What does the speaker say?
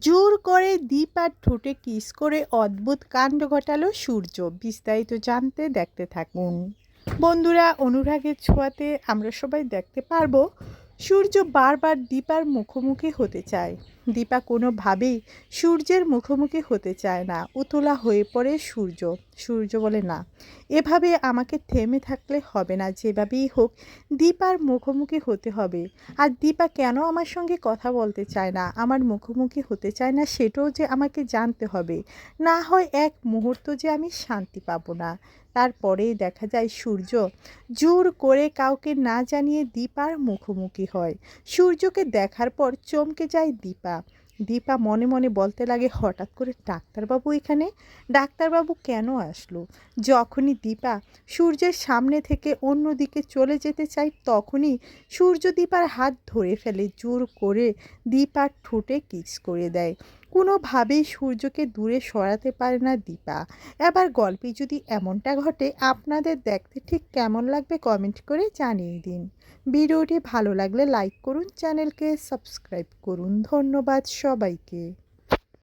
জোর করে দ্বীপ আর ঠোঁটে কিস করে অদ্ভুত কাণ্ড ঘটালো সূর্য। বিস্তারিত জানতে দেখতে থাকুন। বন্ধুরা, অনুরাগের ছোঁয়াতে আমরা সবাই দেখতে পারব, সূর্য বারবার দ্বীপার মুখোমুখি হতে চায়। দীপা কোনোভাবেই সূর্যের মুখোমুখি হতে চায় না। উতলা হয়ে পড়ে সূর্য। সূর্য বলে, না, এভাবে আমাকে থেমে থাকলে হবে না, যেভাবেই হোক দীপার মুখোমুখি হতে হবে। আর দীপা কেন আমার সঙ্গে কথা বলতে চায় না? আমার মুখোমুখি হতে চায় না, সেটাও যে আমাকে জানতে হবে। না হয় এক মুহূর্ত যে আমি শান্তি পাবো না। তারপরেই দেখা যায় সূর্য জোর করে কাউকে না জানিয়ে দীপার মুখোমুখি হয়। সূর্যকে দেখার পর চমকে যায় দীপা। দীপা মনে মনে বলতে লাগে, হঠাৎ করে ডাক্তারবাবু এখানে? ডাক্তারবাবু কেন আসলো? যখনই দীপা সূর্যের সামনে থেকে অন্যদিকে চলে যেতে চাই তখনই সূর্য দীপার হাত ধরে ফেলে, জোর করে দীপার ঠোঁটে কিস করে দেয়। কোনোভাবেই সূর্যকে দূরে সরাতে পারে না দীপা। এবার গল্পে যদি এমনটা ঘটে, আপনাদের দেখতে ঠিক কেমন লাগবে কমেন্ট করে জানিয়ে দিন। ভিডিওটি ভালো লাগলে লাইক করুন, চ্যানেলকে সাবস্ক্রাইব করুন। ধন্যবাদ সবাইকে।